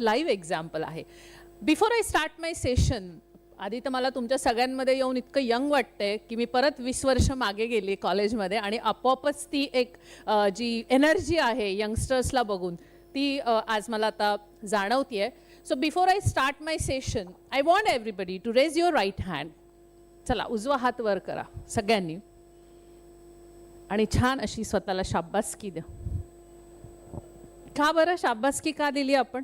Live example आहे. Before I start my session आधी तर मला तुमच्या सगळ्यांमध्ये येऊन इतकं यंग वाटतंय की मी परत वीस वर्ष मागे गेली कॉलेजमध्ये आणि आपोआपच ती एक जी एनर्जी आहे यंगस्टर्सला बघून ती आज मला आता जाणवतीये. So before I start my session I want everybody to raise your right hand चला उजवा हात वर करा सगळ्यांनी. आणि छान अशी स्वतःला शाब्बासकी द्या. का बरं? शाब्बासकी का दिली आपण?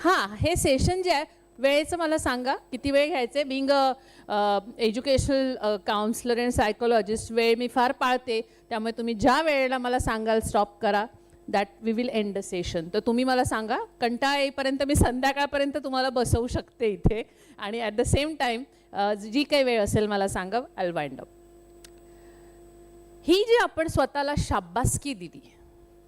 हां हे सेशन जे आहे वेळेचं मला सांगा किती वेळ घ्यायचं? आहे being a educational counsellor and psychologist वेळ मी फार पाळते. त्यामुळे तुम्ही ज्या वेळेला मला सांगाल स्टॉप करा. That we will end the session तर तुम्ही मला सांगा कंटाळा येईपर्यंत मी संध्याकाळपर्यंत तुम्हाला बसवू शकते इथे. आणि ॲट द सेम टाईम जी काही वेळ असेल मला सांगा आय वाइंड अप ही जी आपण स्वतःला शाब्बासकी दिली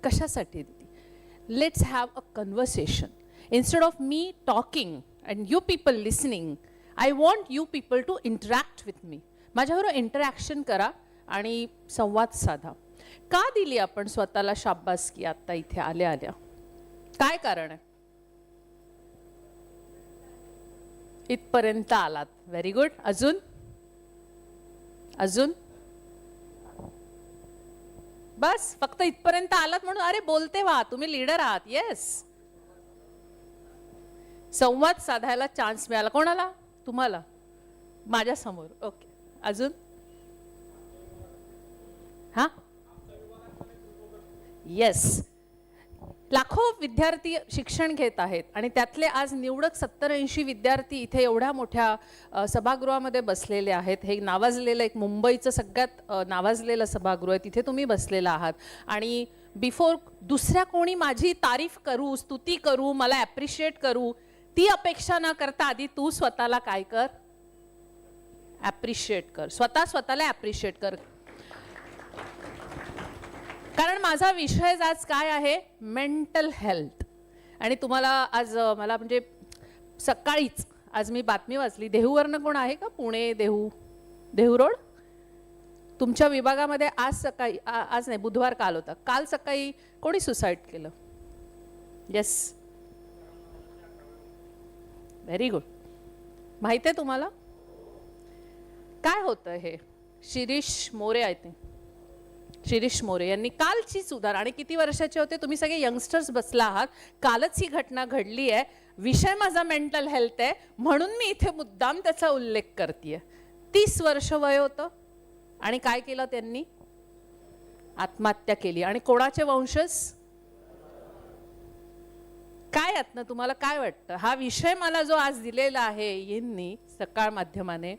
कशासाठी दिली? Let's have a conversation instead of me talking and you people listening I want you people to interact with me माझ्याबरोबर इंटरॅक्शन करा आणि संवाद साधा. का दिली आपण स्वतःला शाब्बासकी आत्ता इथे आल्या आल्या? काय कारण आहे? इथपर्यंत आलात. व्हेरी गुड अजून? अजून? बस फक्त इथपर्यंत आलात म्हणून अरे बोलते व्हा तुम्ही लीडर आहात. येस संवाद साधायला चान्स मिळाला. कोणाला? तुम्हाला. माझ्यासमोर ओके अजून? हा? येस लाखो विद्यार्थी शिक्षण घेत आहेत आणि त्यातले आज निवडक सत्तर ऐंशी विद्यार्थी इथे एवढ्या मोठ्या सभागृहामध्ये बसलेले आहेत. हे नावाजलेलं एक मुंबईचं सगळ्यात नावाजलेलं सभागृह आहे. तिथे तुम्ही बसलेला आहात. आणि बिफोर दुसऱ्या कोणी माझी तारीफ करू स्तुती करू मला ॲप्रिशिएट करू ती अपेक्षा न करता आधी तू स्वतःला काय कर? ॲप्रिशिएट कर. स्वतः स्वतःला ॲप्रिशिएट कर. कारण माझा विषय आज काय आहे? मेंटल हेल्थ आणि तुम्हाला आज मला म्हणजे सकाळीच आज मी बातमी वाचली. देहूवरनं कोण आहे का? पुणे देहू. देहू रोड? तुमच्या विभागामध्ये आज सकाळी आज नाही बुधवार काल होता. काल सकाळी कोणी सुसाईड केलं? येस व्हेरी गुड माहिती आहे तुम्हाला? काय होतं हे? शिरीष मोरे आय थिंक शिरीष मोरे यांनी कालची सुधार आणि किती वर्षाचे होते? तुम्ही सगळे यंगस्टर्स बसला आहात. कालच ही घटना घडली आहे. विषय माझा मेंटल हेल्थ आहे. म्हणून मी इथे मुद्दाम त्याचा उल्लेख करते तीस वर्ष वय होतं. आणि काय केलं त्यांनी? आत्महत्या केली. आणि कोणाचे वंशज? काय यातनं तुम्हाला काय वाटतं? हा विषय मला जो आज दिलेला आहे यांनी सकाळ माध्यमाने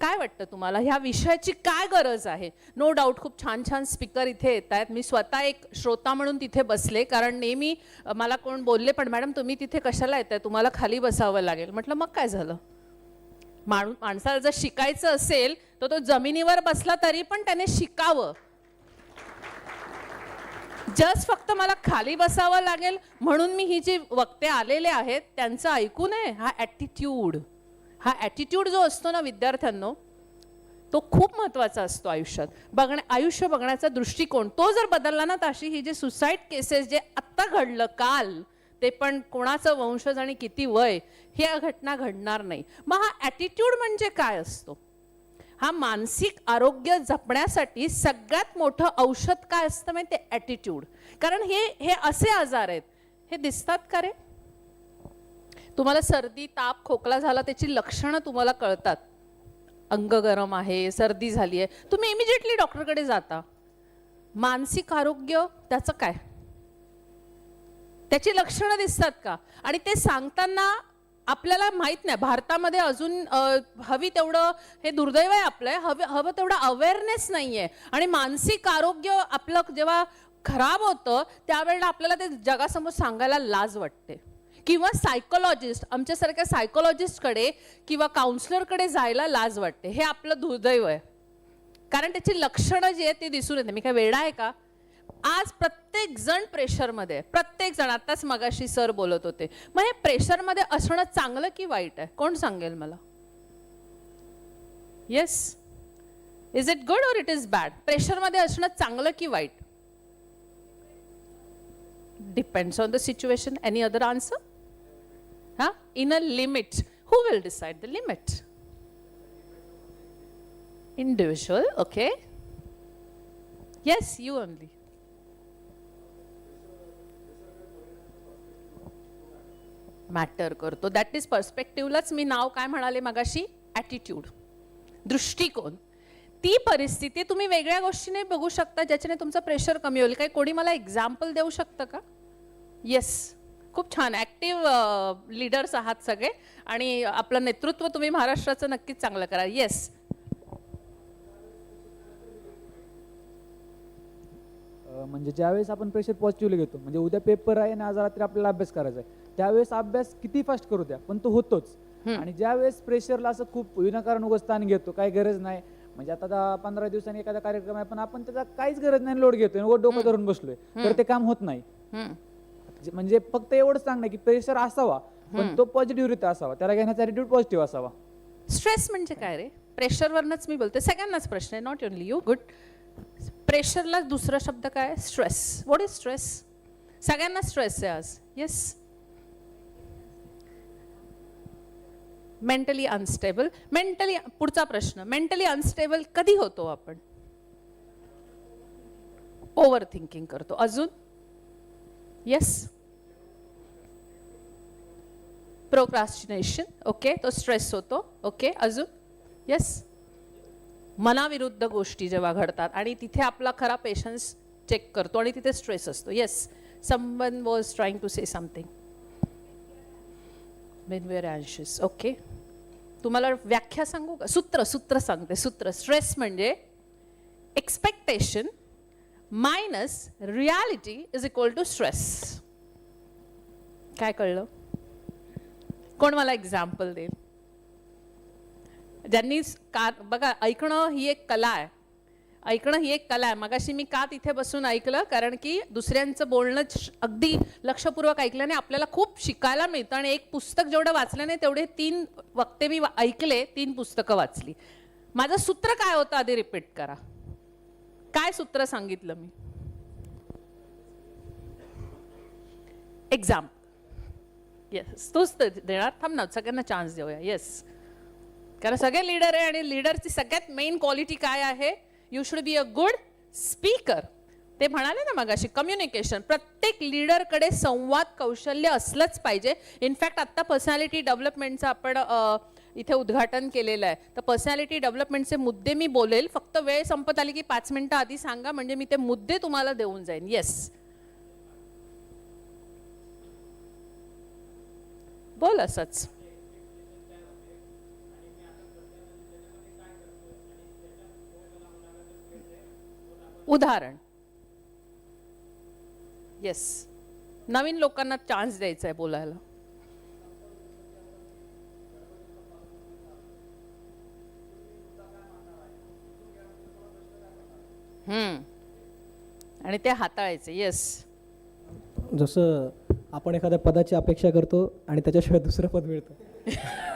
काय वाटतं तुम्हाला? ह्या विषयाची काय गरज आहे? नो डाऊट खूप छान छान स्पीकर इथे येत आहेत. मी स्वतः एक श्रोता म्हणून तिथे बसले कारण नेहमी मला कोण बोलले पण मॅडम तुम्ही तिथे कशाला येत आहे तुम्हाला खाली बसावं लागेल. म्हटलं मग काय झालं? माणू माणसाला जर शिकायचं असेल तर तो जमिनीवर बसला तरी पण त्याने शिकावं. जस्ट फक्त मला खाली बसावं लागेल म्हणून मी ही जी वक्ते आलेले आहेत त्यांचं ऐकू नये हा ॲटिट्यूड हा ॲटिट्यूड जो असतो ना विद्यार्थ्यांनो तो खूप महत्त्वाचा असतो आयुष्यात. बघण्या आयुष्य बघण्याचा दृष्टिकोन तो जर बदलला ना तर अशी ही जे सुसाईड केसेस जे आत्ता घडलं काल ते पण कोणाचं वंशज आणि किती वय ह्या घटना घडणार नाही. मग हा ॲटिट्यूड म्हणजे काय असतो? हा मानसिक आरोग्य जपण्यासाठी सगळ्यात मोठं औषध काय असतं म्हणजे ते ॲटिट्यूड कारण हे हे असे आजार आहेत. हे दिसतात का रे? तुम्हाला सर्दी ताप खोकला झाला त्याची लक्षणं तुम्हाला कळतात. अंग गरम आहे सर्दी झाली आहे. तुम्ही इमिजिएटली डॉक्टरकडे जाता. मानसिक आरोग्य त्याचं काय? त्याची लक्षणं दिसतात का? आणि ते सांगताना आपल्याला माहीत नाही. भारतामध्ये अजून हवी तेवढं हे दुर्दैव आहे आपलं. हवं हवं तेवढं अवेअरनेस नाही आहे आणि मानसिक आरोग्य आपलं जेव्हा खराब होतं त्यावेळेला आपल्याला ते जगासमोर सांगायला लाज वाटते. किंवा सायकोलॉजिस्ट आमच्यासारख्या सायकोलॉजिस्टकडे किंवा काउन्सिलरकडे जायला लाज वाटते. हे आपलं दुर्दैव आहे. कारण त्याची लक्षणं जी आहेत ती दिसून येते. मी काय वेडा आहे का? आज प्रत्येक जण प्रेशरमध्ये आहे. प्रत्येक जण आताच मगाशी सर बोलत होते. मग हे प्रेशरमध्ये असणं चांगलं की वाईट आहे? कोण सांगेल मला? Yes is it good or it is bad प्रेशरमध्ये असणं चांगलं की वाईट? Depends on the situation any other answer हा in a limit who will decide the limit individual okay yes you only matter करतो. दॅट इज पर्स्पेक्टिव्हलाच मी नाव काय म्हणाले मगाशी? ॲटिट्यूड दृष्टिकोन. ती परिस्थिती तुम्ही वेगळ्या गोष्टीने बघू शकता ज्याच्याने तुमचं प्रेशर कमी होईल. काही कोणी मला एक्झाम्पल देऊ शकतं का? येस खूप छान. ॲक्टिव्ह लीडर्स आहात सगळे. आणि आपलं नेतृत्व तुम्ही महाराष्ट्राचं नक्कीच चांगलं करा. येस म्हणजे ज्यावेळेस आपण प्रेशर पॉझिटिव्हली घेतो म्हणजे उद्या पेपर आहे ना आज रात्री आपल्याला अभ्यास करायचा आहे. त्यावेळेस अभ्यास किती फास्ट करू द्या? पण तो होतोच. आणि ज्यावेळेस प्रेशरला असं खूप विनाकारण उगाच ताण घेतो काही गरज नाही. म्हणजे आता पंधरा दिवसांनी एखादा कार्यक्रम आहे पण आपण त्याचा काहीच गरज नाही लोड घेतोय डोकं धरून बसलोय. तर ते काम होत नाही. म्हणजे फक्त एवढंच सांगणं की प्रेशर असावा पण तो पॉझिटिव्ह रित्या असावा. त्याला घेण्याचा ॲटिट्यूड पॉझिटिव्ह असावा. स्ट्रेस म्हणजे काय रे? प्रेशरवरनच मी बोलते. सगळ्यांनाच प्रश्न आहे नॉट ओनली यू गुड प्रेशरला दुसरा शब्द काय? स्ट्रेस व्हॉट इज स्ट्रेस सगळ्यांना स्ट्रेस आहे आज. येस मेंटली अनस्टेबल मेंटली पुढचा प्रश्न. मेंटली अनस्टेबल कधी होतो आपण? ओव्हर थिंकिंग करतो. अजून? येस प्रोक्रास्टिनेशन ओके तो स्ट्रेस होतो. ओके अजून? येस मनाविरुद्ध गोष्टी जेव्हा घडतात आणि तिथे आपला खरा पेशन्स चेक करतो आणि तिथे स्ट्रेस असतो. Yes someone was trying to say something when we are अँशियस okay तुम्हाला व्याख्या सांगू का? सूत्र सूत्र सांगते सूत्र. स्ट्रेस म्हणजे expectation minus reality is equal to stress काय कळलं? कोण मला एक्झाम्पल देईल? ज्यांनी का बघा ऐकणं ही एक कला आहे. ऐकणं ही एक कला आहे. मगाशी मी का तिथे बसून ऐकलं? कारण की दुसऱ्यांचं बोलणं श- अगदी लक्षपूर्वक ऐकल्याने आपल्याला खूप शिकायला मिळतं आणि एक पुस्तक जेवढं वाचलं नाही तेवढे तीन वक्ते मी वा- ऐकले तीन पुस्तकं वाचली. माझं सूत्र काय होतं? आधी रिपीट करा. काय सूत्र सांगितलं मी? एक्झाम येस तूच तर देणार? थांब ना सगळ्यांना चान्स देऊया. येस कारण सगळे लीडर आहे आणि लीडरची सगळ्यात मेन क्वालिटी काय आहे? You should be a good speaker ते म्हणाले ना मगाशी कम्युनिकेशन प्रत्येक लीडरकडे संवाद कौशल्य असलंच पाहिजे. इनफॅक्ट आत्ता पर्सनॅलिटी डेव्हलपमेंटचं आपण इथे उद्घाटन केलेलं आहे. तर पर्सनॅलिटी डेव्हलपमेंटचे मुद्दे मी बोलेल. फक्त वेळ संपत आली की पाच मिनटं आधी सांगा म्हणजे मी ते मुद्दे तुम्हाला देऊन जाईन. येस बोल असंच. उदाहरण. येस नवीन लोकांना चान्स द्यायचा आहे बोलायला. हम्म. आणि ते हाताळायचे येस जसं आपण एखाद्या पदाची अपेक्षा करतो आणि त्याच्याशिवाय दुसरं पद मिळतं.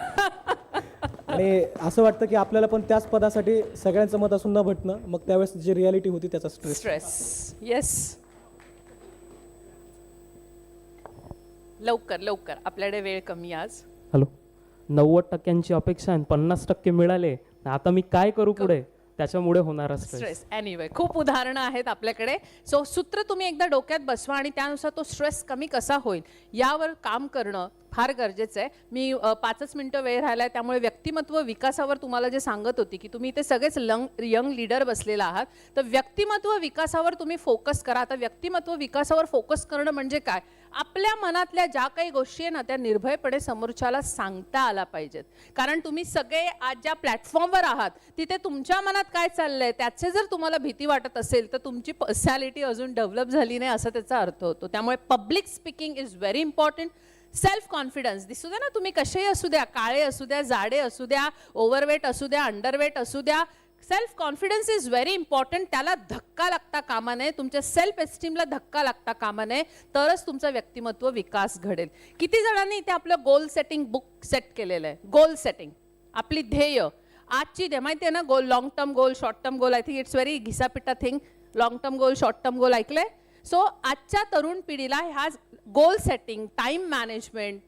आणि असं वाटतं की आपल्याला पण त्याच पदासाठी सगळ्यांचं मत असून न भेटणं मग त्यावेळेस जी रियालिटी होती त्याचा स्ट्रेस स्ट्रेस येस लवकर लवकर. आपल्याकडे वेळ कमी आज. हॅलो. नव्वद टक्क्यांची अपेक्षा आहे पन्नास टक्के मिळाले. आता मी काय करू. पुढे? त्याच्यामुळे होणार स्ट्रेस एनिवे खूप उदाहरणं आहेत आपल्याकडे. सो सूत्र तुम्ही एकदा डोक्यात बसवा आणि त्यानुसार तो स्ट्रेस कमी कसा होईल यावर काम करणं फार गरजेचं आहे. मी पाचच मिनटं वेळ राहिला आहे त्यामुळे व्यक्तिमत्व विकासावर तुम्हाला जे सांगत होती की तुम्ही इथे सगळेच लंग यंग लीडर बसलेला आहात तर व्यक्तिमत्व विकासावर तुम्ही फोकस करा. आता व्यक्तिमत्व विकासावर फोकस करणं म्हणजे काय? आपल्या मनातल्या ज्या काही गोष्टी आहे ना त्या निर्भयपणे समोरच्याला सांगता आला पाहिजेत. कारण तुम्ही सगळे आज ज्या प्लॅटफॉर्मवर आहात तिथे तुमच्या मनात काय चाललंय त्याचे जर तुम्हाला भीती वाटत असेल तर तुमची पर्सनॅलिटी अजून डेव्हलप झाली नाही असा त्याचा अर्थ होतो. त्यामुळे public speaking is very important self confidence दिसू द्या ना तुम्ही कसेही असू द्या काळे असू द्या जाडे असू द्या ओव्हरवेट असू द्या अंडरवेट असू द्या self confidence is very important त्याला धक्का लागता कामा नये. तुमच्या सेल्फ एस्टीमला धक्का लागता कामा नये. तरच तुमचं व्यक्तिमत्व विकास घडेल. किती जणांनी इथे आपलं गोल सेटिंग बुक सेट केलेलं आहे? गोल सेटिंग आपली ध्येय. आजची ध्येय. माहिती आहे ना goal long term goal short term goal I think it's very घिसापिटा thing long term goal short term goal ऐकलंय? सो आजच्या तरुण पिढीला ह्या goal setting time management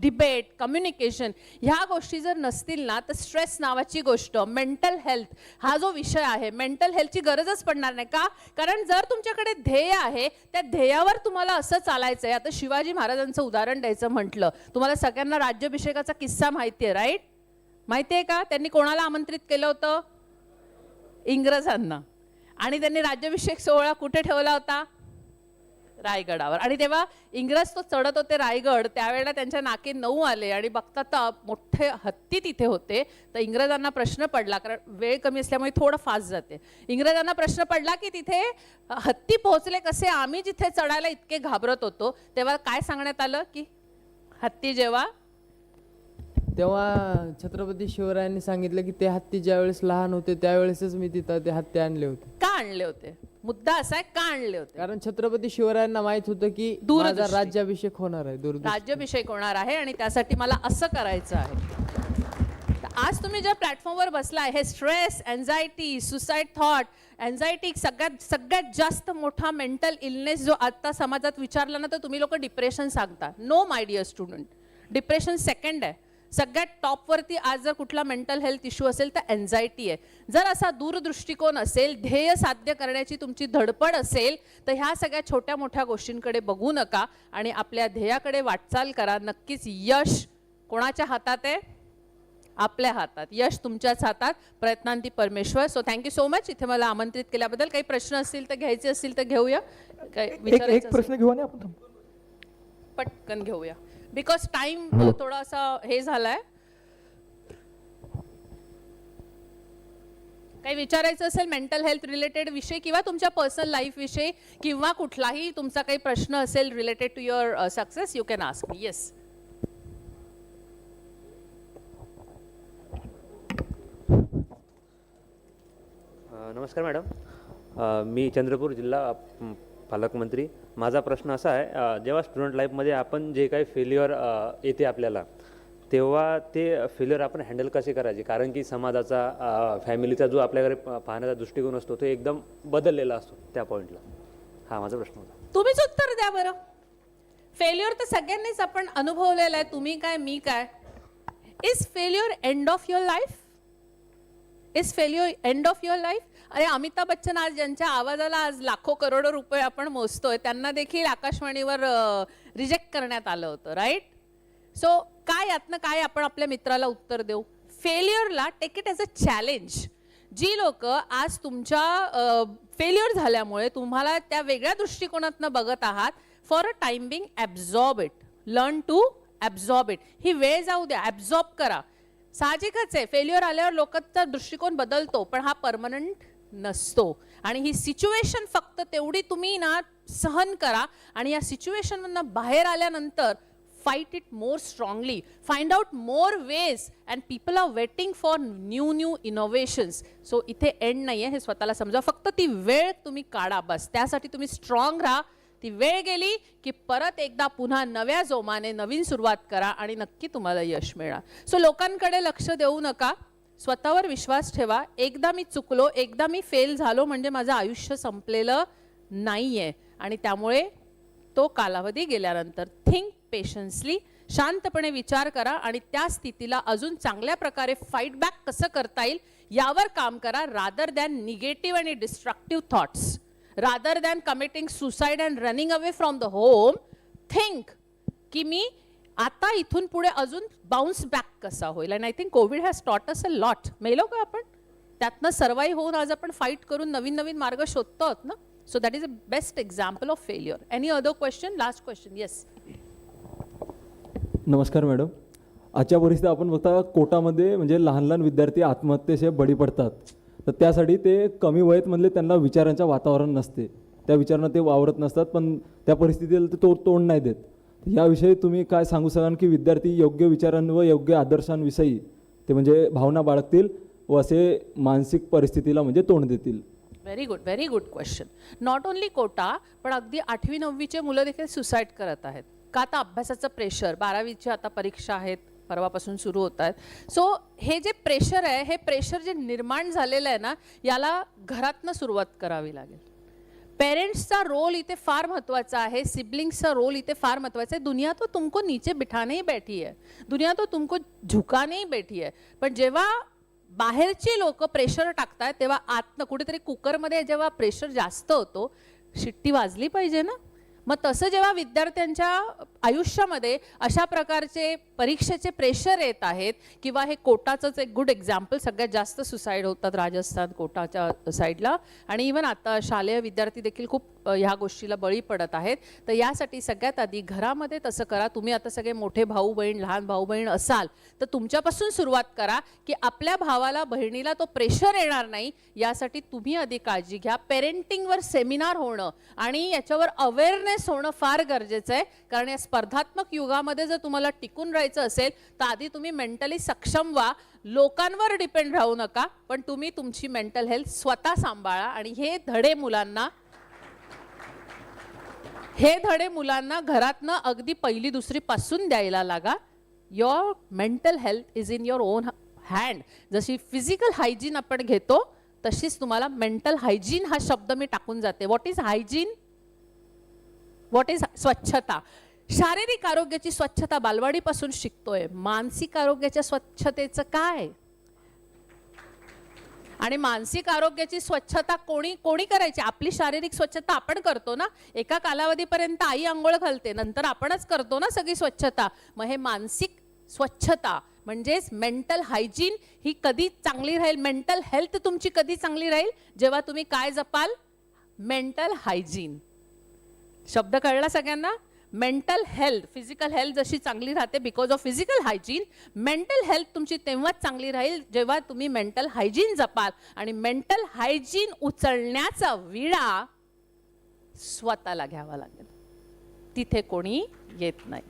debate communication ह्या गोष्टी जर नसतील ना तर स्ट्रेस नावाची गोष्ट मेंटल हेल्थ हा जो विषय आहे मेंटल हेल्थची गरजच पडणार नाही. का? कारण जर तुमच्याकडे ध्येय आहे त्या ध्येयावर तुम्हाला असं चालायचं आहे आता शिवाजी महाराजांचं उदाहरण द्यायचं म्हटलं. तुम्हाला सगळ्यांना राज्याभिषेकाचा किस्सा माहिती आहे राईट माहिती आहे का? त्यांनी कोणाला आमंत्रित केलं होतं? इंग्रजांना. आणि त्यांनी राज्याभिषेक सोहळा कुठे ठेवला होता? रायगडावर. आणि तेव्हा इंग्रज तो चढत होते रायगड त्यावेळेला त्यांच्या नाके नऊ आले आणि बघतात तर मोठे हत्ती तिथे होते. तर इंग्रजांना प्रश्न पडला कारण वेळ कमी असल्यामुळे थोडं फास्ट जाते. इंग्रजांना प्रश्न पडला की तिथे हत्ती पोहोचले कसे? आम्ही जिथे चढायला इतके घाबरत होतो. तेव्हा काय सांगण्यात आलं की हत्ती जेव्हा तेव्हा छत्रपती शिवरायांनी सांगितलं की ते हत्ती ज्यावेळेस लहान होते त्यावेळेसच मी तिथं ते हत्ती आणले होते. का आणले होते? मुद्दा असा आहे का आणले होते? कारण छत्रपती शिवरायांना माहीत होतं की दूरदृष्टी. माझा राज्याभिषेक होणार आहे दूरदृष्टी. राज्याभिषेक होणार आहे आणि त्यासाठी मला असं करायचं आहे. तर आज तुम्ही ज्या प्लॅटफॉर्मवर बसलाय हे stress anxiety suicide thought anxiety सगळ्यात सगळ्यात जास्त मोठा मेंटल इलनेस जो आता समाजात विचारला ना तर तुम्ही लोक डिप्रेशन सांगता. No my dear student depression second आहे. सगळ्यात टॉपवरती आज जर कुठला मेंटल हेल्थ इश्यू असेल तर एन्झायटी आहे. जर असा दूरदृष्टिकोन असेल ध्येय साध्य करण्याची तुमची धडपड असेल तर ह्या सगळ्या छोट्या मोठ्या गोष्टींकडे बघू नका आणि आपल्या ध्येयाकडे वाटचाल करा. नक्कीच यश कोणाच्या हातात आहे? आपल्या हातात. यश तुमच्याच हातात. प्रयत्नांती परमेश्वर. सो थँक्यू सो मच इथे मला आमंत्रित केल्याबद्दल काही प्रश्न असतील तर घ्यायचे असतील तर घेऊया. काही विचारायचं? प्रश्न घेऊ आणि आपण थांबू. पटकन घेऊया. बिकॉज टाइम थोडासा हे झालाय. काही विचारायचं असेल मेंटल हेल्थ रिलेटेड विषय किंवा तुमच्या पर्सनल लाईफ विषयी किंवा कुठलाही तुमचा काही प्रश्न असेल related to your success you can ask me yes नमस्कार मॅडम. अ, मी चंद्रपूर जिल्हा पालकमंत्री माझा प्रश्न असा आहे जेव्हा स्टुडंट लाईफमध्ये आपण जे काही फेल्युअर येते आपल्याला तेव्हा ते फेल्युअर आपण हँडल कसे करायचे? कारण की समाजाचा फॅमिलीचा जो आपल्याकडे पाहण्याचा दृष्टिकोन असतो तो एकदम बदललेला असतो त्या पॉईंटला हा माझा प्रश्न होता. तुम्हीच उत्तर द्या बरं. फेल्युअर तर सगळ्यांनीच आपण अनुभवलेलं आहे तुम्ही काय मी काय? Is failure end of your life is failure end of your life अरे अमिताभ बच्चन आज ज्यांच्या आवाजाला आज लाखो करोडो रुपये आपण मोजतोय त्यांना देखील आकाशवाणीवर रिजेक्ट करण्यात आलं होतं राईट सो काय यातनं काय आपण आपल्या मित्राला उत्तर देऊ? फेल्युअरला take it as a challenge जी लोक आज तुमच्या फेल्युअर झाल्यामुळे तुम्हाला त्या वेगळ्या दृष्टिकोनातनं बघत आहात for a time being absorb it learn to absorb it ही वेळ जाऊ द्या ॲब्झॉर्ब करा. साहजिकच आहे फेल्युअर आल्यावर लोकांचा दृष्टिकोन बदलतो पण हा परमनंट नसतो. आणि ही सिच्युएशन फक्त तेवढी तुम्ही ना सहन करा आणि या सिच्युएशनमधनं बाहेर आल्यानंतर fight it more strongly find out more ways and people are waiting for new new innovations so इथे एंड नाही आहे हे स्वतःला समजा. फक्त ती वेळ तुम्ही काढा बस. त्यासाठी तुम्ही स्ट्रॉंग राहा. ती वेळ गेली की परत एकदा पुन्हा नव्या जोमाने नवीन सुरुवात करा आणि नक्की तुम्हाला यश मिळणार. सो लोकांकडे लक्ष देऊ नका. स्वतःवर विश्वास ठेवा. एकदा मी चुकलो एकदा मी फेल झालो म्हणजे माझं आयुष्य संपलेलं नाही आहे आणि त्यामुळे तो कालावधी गेल्यानंतर थिंक पेशन्सली शांतपणे विचार करा आणि त्या स्थितीला अजून चांगल्या प्रकारे फाईट बॅक कसं करता येईल यावर काम करा रादर दॅन निगेटिव्ह आणि destructive thoughts rather than committing suicide and running away from the home think की मी आता इथून पुढे अजून बाउन्स बॅक कसा होईल? And I think Covid has taught us a lot मेलो का आपण? त्यातनं सर्वाईव्ह होऊन आज आपण फाईट करून नवीन नवीन मार्ग शोधतो आहोत ना? So that is a best example of failure any other question last question yes नमस्कार मॅडम आजच्या परिस्थितीत आपण बघता कोटामध्ये म्हणजे लहान लहान विद्यार्थी आत्महत्येचे बळी पडतात. तर त्यासाठी ते कमी वयात मधले त्यांना विचारांचं वातावरण नसते. त्या विचारांना ते वावरत नसतात पण त्या परिस्थितीला ते तो तोंड नाही देत. याविषयी तुम्ही काय सांगू शकाल? की विद्यार्थी योग्य विचारां व योग्य आदर्शांविषयी ते म्हणजे भावना बाळगतील व असे मानसिक परिस्थितीला म्हणजे तोंड देतील. Very good very good question not only Kota पण अगदी आठवी नववीचे मुलं देखील सुसाईड करत आहेत. का आता अभ्यासाचं प्रेशर बारावीची आता परीक्षा आहेत परवापासून सुरू होत आहेत. सो हे जे प्रेशर आहे हे प्रेशर जे निर्माण झालेलं आहे ना याला घरातनं सुरुवात करावी लागेल. पेरेंट्सचा रोल इथे फार महत्त्वाचा आहे सिबलिंग्सचा रोल इथे फार महत्त्वाचा आहे. दुनिया तो तुमको नीचे बिठाने ही बैठी है दुनिया तो तुमको झुकाने ही बैठी है पण जेव्हा बाहेरची लोक प्रेशर टाकतात तेव्हा आतनं कुठेतरी कुकरमध्ये जेव्हा प्रेशर जास्त होतो शिट्टी वाजली पाहिजे ना? मग तसं जेव्हा विद्यार्थ्यांच्या आयुष्यामध्ये अशा प्रकारचे परीक्षेचे प्रेशर येत आहेत किंवा हे कोटाचंच एक गुड एक्झाम्पल सगळ्यात जास्त सुसाईड होतात राजस्थान कोटाच्या साईडला आणि इवन आता शालेय विद्यार्थी देखील खूप ह्या गोष्टीला बळी पडत आहेत. तर यासाठी सगळ्यात आधी घरामध्ये तसं करा. तुम्ही आता सगळे मोठे भाऊ बहीण लहान भाऊ बहीण असाल तर तुमच्यापासून सुरुवात करा की आपल्या भावाला बहिणीला तो प्रेशर येणार नाही. यासाठी तुम्ही आधी काळजी घ्या. पेरेंटिंगवर सेमिनार होणं आणि याच्यावर अवेअरनेस होणं फार गरजेचं आहे. कारण या स्पर्धात्मक युगामध्ये जर तुम्हाला टिकून राहायचं असेल तर आधी तुम्ही मेंटली सक्षम व्हा. लोकांवर डिपेंड राहू नका पण तुम्ही तुमची मेंटल हेल्थ स्वतः सांभाळा आणि हे धडे मुलांना हे धडे मुलांना घरातनं अगदी पहिली दुसरी पासून द्यायला लागा. Your mental health is in your own hand जशी फिजिकल हायजीन आपण घेतो तशीच तुम्हाला मेंटल हायजीन हा शब्द मी टाकून जाते. What is hygiene what is स्वच्छता? शारीरिक आरोग्याची स्वच्छता बालवाडीपासून शिकतोय. मानसिक आरोग्याच्या स्वच्छतेचं काय? आणि मानसिक आरोग्याची स्वच्छता कोणी कोणी करायची? आपली शारीरिक स्वच्छता आपण करतो ना? एका कालावधीपर्यंत आई आंघोळ घालते नंतर आपणच करतो ना सगळी स्वच्छता. मग हे मानसिक स्वच्छता म्हणजेच मेंटल हायजीन ही कधी चांगली राहील? मेंटल हेल्थ तुमची कधी चांगली राहील? जेव्हा तुम्ही काय जपाल? Mental hygiene. शब्द कळला सगळ्यांना? मेंटल हेल्थ फिजिकल हेल्थ जशी चांगली राहते because of physical hygiene mental health तुमची तेव्हाच चांगली राहील जेव्हा तुम्ही मेंटल हायजीन जपाल. आणि मेंटल हायजीन उचलण्याचा विळा स्वतःला घ्यावा लागेल. तिथे कोणी येत नाही.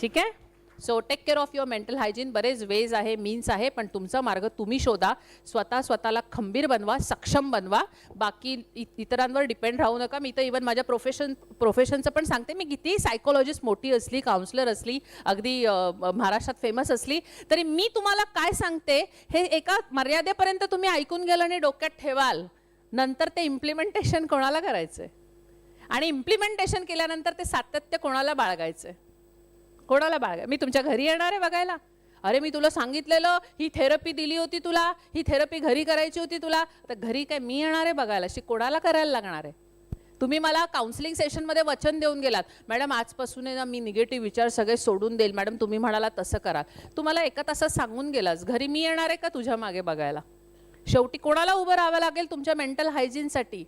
ठीक आहे? So take care of your mental hygiene बरेच वेज आहे मीन्स आहे पण तुमचा मार्ग तुम्ही शोधा. स्वतः स्वतःला खंबीर बनवा सक्षम बनवा. बाकी इ- इतरांवर डिपेंड राहू नका. मी तर इवन माझ्या प्रोफेशन प्रोफेशनचं पण सांगते. मी किती सायकोलॉजिस्ट मोठी असली काउन्सिलर असली अगदी महाराष्ट्रात फेमस असली तरी मी तुम्हाला काय सांगते हे एका मर्यादेपर्यंत तुम्ही ऐकून गेलं आणि डोक्यात ठेवाल. नंतर ते इम्प्लिमेंटेशन कोणाला करायचंय? आणि इम्प्लिमेंटेशन केल्यानंतर ते सातत्य कोणाला बाळगायचंय? कोणाला बाळगा? मी तुमच्या घरी येणार आहे बघायला. अरे मी तुला सांगितलेलं ही थेरपी दिली होती तुला ही थेरपी घरी करायची होती तुला. तर घरी काय मी येणार आहे बघायला? शी कोणाला करायला लागणार आहे? तुम्ही मला काउन्सिलिंग सेशनमध्ये वचन देऊन गेलात. मॅडम आजपासून आहे ना मी निगेटिव्ह विचार सगळे सोडून देईल. मॅडम तुम्ही म्हणाला तसं करा तुम्हाला एका तासात सांगून गेलास. घरी मी येणार आहे का तुझ्या मागे बघायला? शेवटी कोणाला उभं राहावं लागेल तुमच्या मेंटल हायजीनसाठी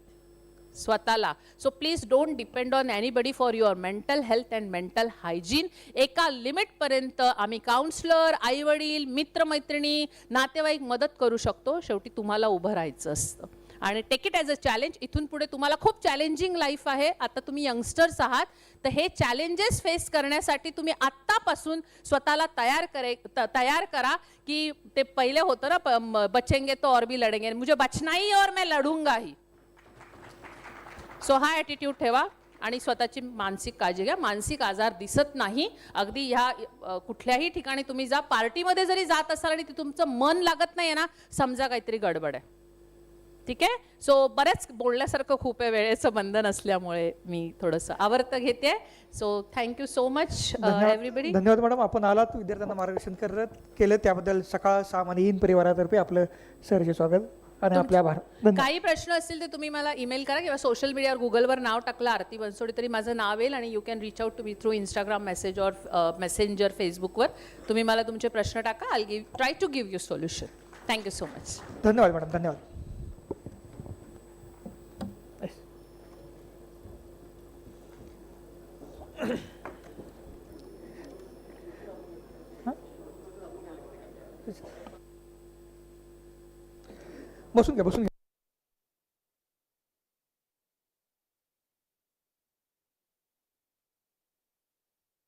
स्वतःला. So please don't depend on anybody for your mental health and mental hygiene एका लिमिटपर्यंत आम्ही काउन्सलर आईवडील मित्रमैत्रिणी नातेवाईक मदत करू शकतो. शेवटी तुम्हाला उभं राहायचं असतं. आणि take it as a challenge इथून पुढे तुम्हाला खूप चॅलेंजिंग लाईफ आहे. आता तुम्ही यंगस्टर्स आहात. तर हे चॅलेंजेस फेस करण्यासाठी तुम्ही आत्तापासून स्वतःला तयार करे त- तयार करा की ते पहिले होतं ना प- बचेंगे तो और भी लढेंगे मुझे बचना ही और मैं लढूंगा ही. सो हा ॲटिट्यूड ठेवा आणि स्वतःची मानसिक काळजी घ्या. मानसिक आजार दिसत नाही. अगदी ह्या कुठल्याही ठिकाणी तुम्ही जा पार्टीमध्ये जरी जात असाल आणि ते तुमचं मन लागत नाही ना समजा काहीतरी गडबड आहे. ठीक आहे? सो बऱ्याच बोलण्यासारखं खूप आहे वेळेचं बंधन असल्यामुळे मी थोडंसं आवर्त घेते. So thank you so much everybody धन्यवाद मॅडम. आपण आलात विद्यार्थ्यांना मार्गदर्शन करत केलं. त्याबद्दल सकाळ सामान्य परिवारातर्फे आपलं सहर्ष स्वागत. आणि आपले आभार धन्यवाद काही प्रश्न असतील तर तुम्ही मला ईमेल करा किंवा सोशल मीडियावर गुगलवर नाव टाकलं आरती बनसोडे तरी माझं नाव येईल आणि you can reach out to me through Instagram message or messenger फेसबुकवर तुम्ही मला तुमचे प्रश्न टाका. I give try to give you solution thank you so much धन्यवाद मॅडम धन्यवाद. बसून घ्या बसून घ्या